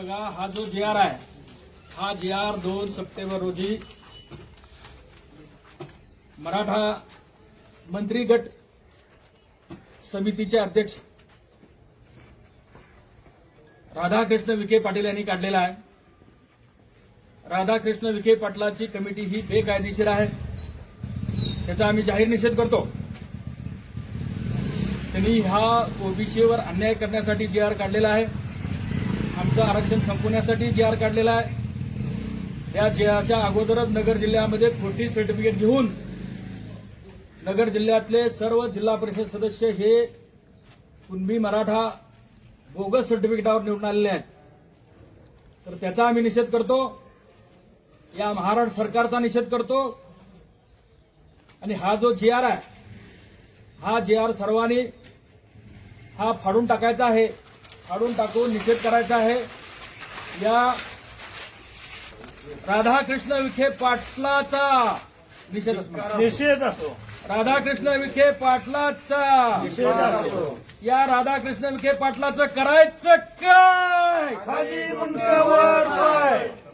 बघा हा जो जे आर आहे हा जे आर दोन सप्टेंबर रोजी मराठा मंत्री गट समितीचे अध्यक्ष राधाकृष्ण विखे पाटील यांनी काढलेला आहे. राधाकृष्ण विखे पाटलाची कमिटी ही बेकायदेशीर आहे. त्याचा आम्ही जाहीर निषेध करतो. त्यांनी हा ओबीसीवर अन्याय करण्यासाठी जे आर काढलेला आहे. आमचं आरक्षण संपवण्यासाठी जी आर काढलेला आहे या जिआरच्या अगोदरच नगर जिल्ह्यामध्ये खोटी सर्टिफिकेट घेऊन नगर जिल्ह्यातले सर्व जिल्हा परिषद सदस्य हे कुणबी मराठा बोगस सर्टिफिकेटावर निवडून आलेले आहेत. तर त्याचा आम्ही निषेध करतो. या महाराष्ट्र सरकारचा निषेध करतो. आणि हा जो जी आर आहे हा जी आर सर्वांनी हा फाडून टाकायचा आहे. काढून टाकून निषेध करायचा आहे. या राधाकृष्ण विखे पाटलाचा निषेध निषेध असतो. राधाकृष्ण विखे पाटलाचा. या राधाकृष्ण विखे पाटलाचं करायचं काय?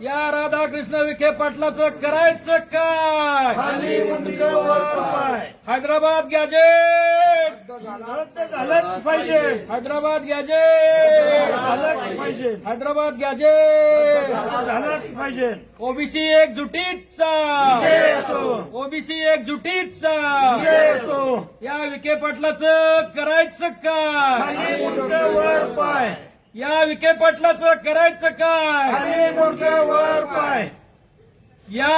या राधाकृष्ण विखे पाटलाचं करायचं काय? हैदराबाद गॅजेट. रद्द झालंच पाहिजे. हैदराबाद गॅजेट. झालंच पाहिजे. हैदराबाद गॅजेट. झालंच पाहिजे. ओबीसी एकजुटीचा. विजय असो. ओबीसी एकजुटीचा. विजय असो या विखे पाटलाचं करायचं काय? या विखे पाटलाचं करायचं काय? या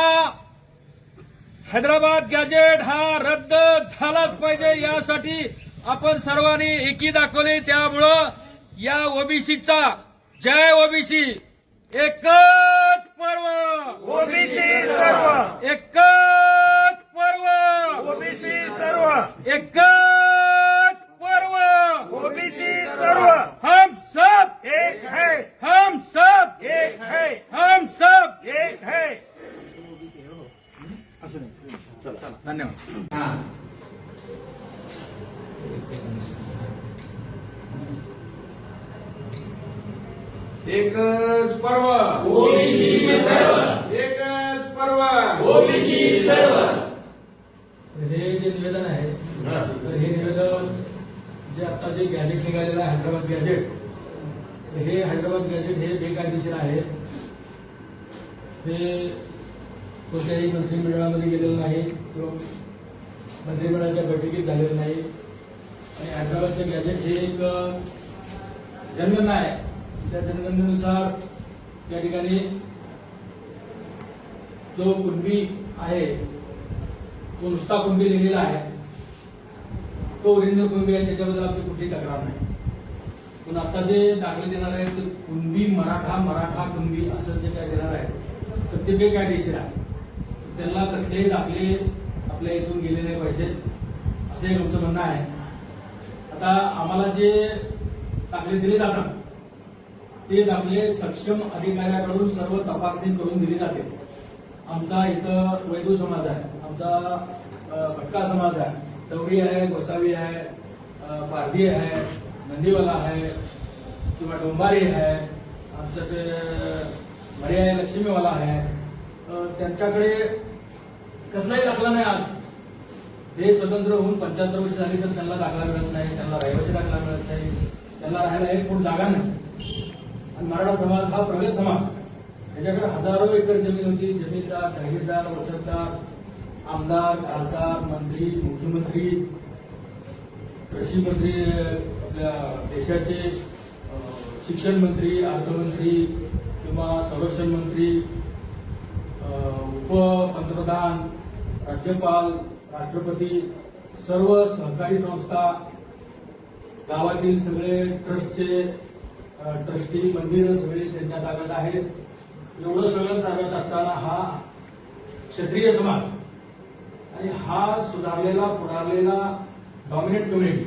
हैदराबाद गॅजेट हा रद्द झालाच पाहिजे. यासाठी आपण सर्वांनी एकी दाखवली. त्यामुळं या ओबीसीचा जय ओबीसी. एकच पर्व ओबीसी सर्व एकच पर्व ओबीसी सर्व एकच पर्व. ओबीसी सर्व. हम सब एक है. हम सब एक है. हम सब एक है. धन्यवाद. एकच पर्व. एकच पर्व. हे जे निवेदन आहे तर हे निवेदन जे आता जे गॅजेट निघालेलं आहे हैदराबाद गॅजेट हे हैदराबाद गॅजेट हे बेकायदेशीर आहे. ते कोणत्याही मंत्रिमंडळामध्ये गेलेलं नाही किंवा मंत्रिमंडळाच्या बैठकीत झालेलं नाही. आणि हैदराबादचं गॅजेट हे एक जनगणना आहे. त्या जनगणनेनुसार त्या ठिकाणी जो कुणबी आहे तो नुसता कुणबी लिहिलेला आहे. तो ओरिजिनल कुणबी आहे त्याच्याबद्दल आमची कुठली तक्रार नाही. पण आता जे दाखले देणार आहेत ते कुणबी मराठा मराठा कुणबी असं जे काय देणार आहे तर ते बेकायदेशीर आहे त्यांना कसलेही दाखले आपल्या इथून गेले नाही पाहिजे असे आमचं म्हणणं आहे. आता आम्हाला जे दाखले दिले जातात ते दाखले सक्षम अधिकाऱ्याकडून सर्व तपासणी करून दिली जाते. आमचा इथं वैदू समाज आहे आमचा भटका समाज आहे. दौरी आहे गोसावी आहे पारधी आहे नंदीवाला आहे किंवा डोंबारी आहे आमचं ते मर्या आहे लक्ष्मीवाला आहे. त्यांच्याकडे कसलाही दाखला नाही आज. ते स्वतंत्र होऊन पंच्याहत्तर वर्ष झाली तर त्यांना दाखला मिळत नाही त्यांना रहिवासी दाखला मिळत नाही त्यांना राहायला एक कोण जागा नाही. आणि मराठा समाज हा प्रगत समाज. त्याच्याकडे हजारो एकर जमीन होती जमीनदार जाहीरदार वचतदार आमदार खासदार मंत्री मुख्यमंत्री कृषी मंत्री आपल्या देशाचे शिक्षण मंत्री अर्थमंत्री किंवा संरक्षण मंत्री उपपंतप्रधान राज्यपाल राष्ट्रपती सर्व सहकारी संस्था गावातील सगळे ट्रस्टचे ट्रस्टी मंदिरं सगळे त्यांच्या ताब्यात आहेत. एवढं सगळं ताब्यात असताना हा क्षत्रिय समाज आणि हा सुधारलेला पुढारलेला डॉमिनेट कम्युनिटी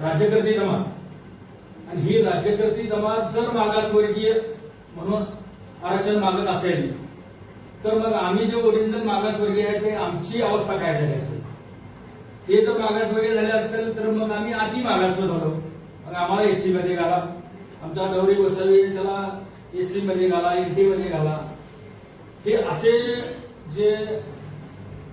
राज्यकर्ती जमात. आणि ही राज्यकर्ती जमात जर मागासवर्गीय म्हणून आरक्षण मागत असेल तर मग आम्ही जे ओरिजिनल मागासवर्गीय आहे ते आमची अवस्था काय झाली असेल? ते जर मागासवर्गीय झाले असतील तर मग आम्ही आधी मागासवर झालो. मग आम्हाला एसी मध्ये घाला. आमचा गौरी गोसावी त्याला एसी मध्ये घाला एनटी मध्ये घाला. हे असे जे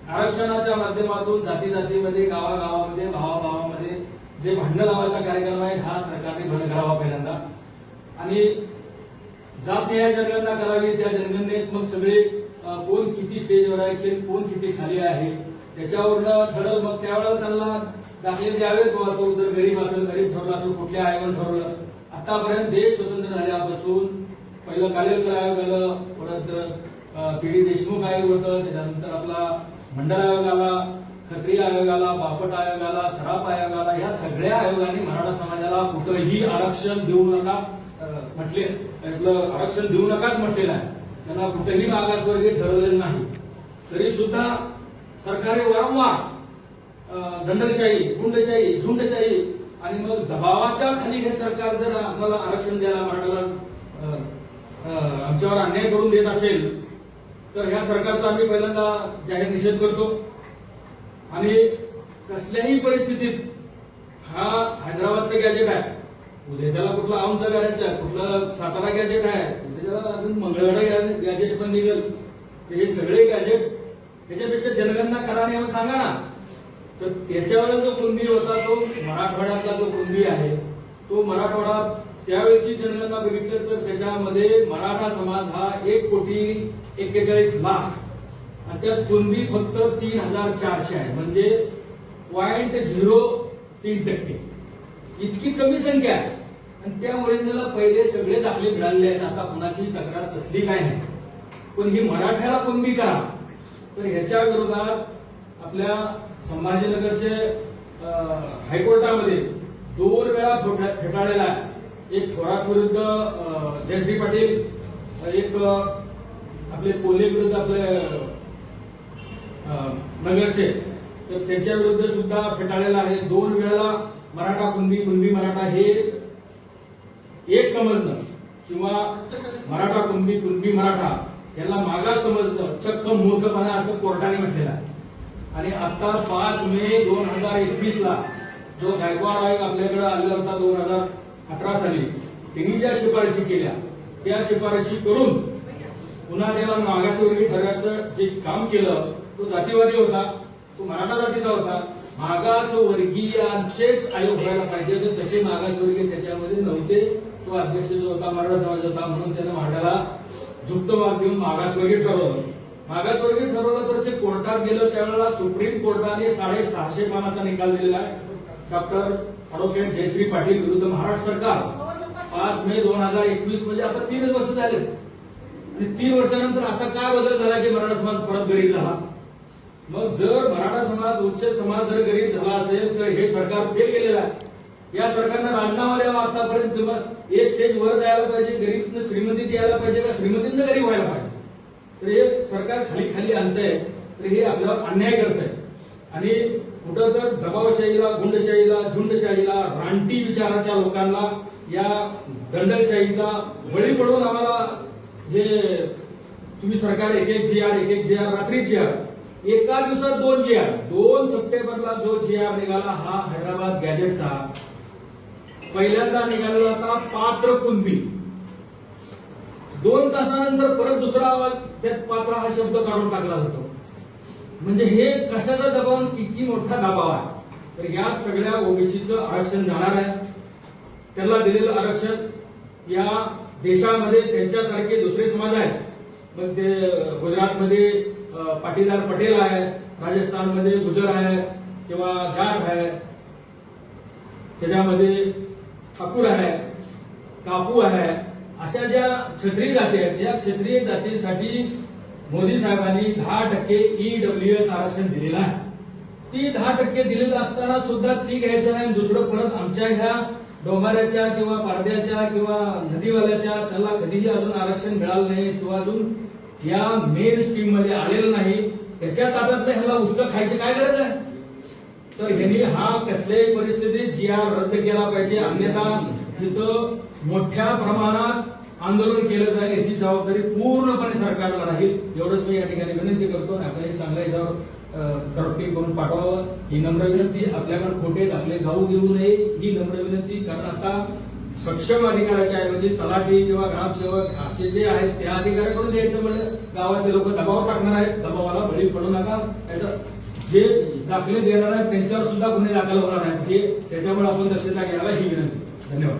आरक्षणाच्या माध्यमातून जाती जातीमध्ये गावागावामध्ये भावाभावामध्ये जे भांडण लावायचा कार्यक्रम आहे हा सरकारने बंद करावा पहिल्यांदा. आणि जात न्याय जनगणना करावी त्या जनगणनेत मग सगळे कोण किती स्टेजवर आहे की कोण किती खाली आहे त्याच्यावरनं ठरल मग त्यावेळेला त्यांना दाखले द्यावेत बाबा तो जर गरीब असेल गरीब ठरला असेल कुठल्या आयोगानं ठरवलं. आतापर्यंत देश स्वतंत्र झाल्यापासून पहिलं कालेलकर आयोग आलं परत पी डी देशमुख आयोग होतं त्याच्यानंतर आपला मंडळ आयोग आला खत्री आयोगाला बापट आयोग आला आयोगाला आयोग आला या सगळ्या आयोगाने मराठा समाजाला कुठंही आरक्षण देऊ नका म्हटले. आरक्षण देऊ नकाच म्हटलेलं आहे त्यांना कुठेही मागासवर्गीय ठरवलेलं नाही. तरी सुद्धा सरकारे वारंवार दंडशाही गुंडशाही झुंडशाही आणि मग दबावाच्या खाली हे सरकार जर आम्हाला आरक्षण द्यायला मराठाला आमच्यावर अन्याय करून देत असेल तर ह्या सरकारचा आम्ही पहिल्यांदा जाहीर निषेध करतो. आणि कसल्याही परिस्थितीत हा हैदराबादचं गॅजेट आहे उद्याच्याला कुठला आमचं गॅजेट आहे कुठलं सातारा गॅजेट आहे उद्याच्याला अजून मंगळवेढा गॅजेट पण निघेल. तर हे सगळे गॅजेट त्याच्यापेक्षा जनगणना करा आणि आम्हाला सांगा ना. तर त्याच्यावर जो कुणबी होता तो मराठवाड्यातला जो कुणबी आहे तो मराठवाडा त्यावेळेची जनगणना बघितलं तर त्याच्यामध्ये मराठा समाज हा एक कोटी एक्केचाळीस लाख. आणि त्यात कुणबी फक्त तीन हजार चारशे आहे. म्हणजे पॉईंट झिरो तीन टक्के. इतकी कमी संख्या आहे. आणि त्यामुळे त्याला पहिले सगळे दाखले मिळालेले आहेत. आता कुणाची तक्रार तसली काय नाही. पण ही मराठ्याला कुणबी करा. तर ह्याच्या विरोधात आपल्या संभाजीनगरचे हायकोर्टामध्ये दोन वेळा फेटाळलेला आहे. एक थोरात विरुद्ध जयश्री पाटील एक आपले कोल्हे विरुद्ध आपले नगरचे. तर त्यांच्या विरुद्ध सुद्धा फेटाळलेला आहे. दोन वेळा मराठा कुणबी कुणबी मराठा हे एक समजणं किंवा मराठा कुणबी कुणबी मराठा याला मागास समजणं चक्क मूर्खपणा असं कोर्टाने म्हटलेलं आहे. आणि आता पाच मे दोन हजार एकवीस ला जो गायकवाड आयोग आपल्याकडे आलेला होता दोन हजार अठरा साली. त्यांनी ज्या शिफारशी केल्या त्या शिफारशी करून पुन्हा त्याला मागासवर्गीय ठरवायचं जे काम केलं तो जातीवादी होता तो मराठा जातीचा होता. मागासवर्गीयांचेच आयोग व्हायला पाहिजे होते तसे मागासवर्गीय त्याच्यामध्ये नव्हते. तो अध्यक्ष जो होता मराठा समाज होता म्हणून त्यानं मांडाला झुक्त मार्ग देऊन मागासवर्गीय ठरवलं. मागासवर्गीय ठरवलं तर ते कोर्टात गेलं त्यावेळेला सुप्रीम कोर्टाने साडेसहाशे पानाचा निकाल दिलेला आहे. डॉक्टर ॲडव्होकेट जयश्री पाटील विरुद्ध महाराष्ट्र सरकार. पाच मे दोन हजार एकवीस म्हणजे आता तीनच वर्ष झाले आणि तीन वर्षानंतर असा काय बदल झाला की मराठा समाज परत गरीब झाला मग जर मराठा समाज उच्च समाज जर गरीब झाला असेल तर हे सरकार फेल गेलेलं आहे. या सरकारनं राजीनामा द्यावा आतापर्यंत. किंवा एक स्टेज वर जायला पाहिजे गरीब श्रीमंतीत यायला पाहिजे का श्रीमंतीनं गरीब व्हायला पाहिजे? तर हे सरकार खाली खाली आणतंय. तर हे आपल्यावर अन्याय करत आहे आणि कुठं तर दबावशाहीला गुंडशाहीला झुंडशाहीला रानटी विचाराच्या लोकांना या दंडशाहीला बळी पडून आम्हाला हे तुम्ही सरकार एक एक जी आर एक एक जी आर रात्री जी आर एका दिवसात दोन जी आर दोन सप्टेंबरला जो जी आर निघाला हा हैदराबाद गॅजेटचा पहिल्यांदा निघालेला होता पात्र कुणबी. दोन तासानंतर परत दुसरा आवाज त्यात पात्र हा शब्द काढून टाकला जातो म्हणजे हे कशाचा दबाव किती मोठा दबाव आहे? तर या सगळ्या ओबीसीचं आरक्षण जाणार आहे. त्यांना दिलेलं आरक्षण या देशामध्ये त्यांच्यासारखे दुसरे समाज आहेत. मग ते गुजरातमध्ये पाटीदार पटेल आहे राजस्थानमध्ये गुजर आहे किंवा जाट आहे त्याच्यामध्ये ठाकूर आहे कापू आहे अशा ज्या क्षत्रिय जाती आहेत या क्षत्रिय जातीसाठी मोदी साहेबांनी दहा टक्के ईडब्ल्यू एस आरक्षण दिलेलं आहे. ती दहा टक्के दिलेलं असताना सुद्धा ती घ्यायचं नाही दुसरं परत आमच्या ह्या डोंबाऱ्याच्या किंवा पारद्याच्या किंवा नदीवाल्याच्या त्याला कधीही अजून आरक्षण मिळालं नाही किंवा अजून या मेन स्ट्रीममध्ये आलेलं नाही त्याच्या ताटातलं ह्याला उष्ट खायची काय गरज आहे? तर ह्यांनी हा कसल्याही परिस्थितीत जी आर रद्द केला पाहिजे. अन्यथा तिथं मोठ्या प्रमाणात आंदोलन केलं जाईल याची जबाबदारी पूर्णपणे सरकारला राहील. एवढंच मी या ठिकाणी विनंती करतो आणि आपण एक चांगल्या याच्यावर अं, करून पाठवावं. ही नम्र विनंती. आपल्याकडे खोटे दाखले जाऊ देऊ नये ही नम्र विनंती. कारण आता सक्षम अधिकाऱ्याच्या ऐवजी तलाठी किंवा ग्रामसेवक असे जे आहेत त्या अधिकाऱ्याकडून द्यायचं म्हणजे गावातले लोक दबाव टाकणार आहेत. दबावाला बळी पडू नका. त्याचं जे दाखले देणार आहेत त्यांच्यावर सुद्धा गुन्हे दाखल होणार आहेत. हे त्याच्यामुळे आपण दक्षता घ्यायला ही विनंती. धन्यवाद.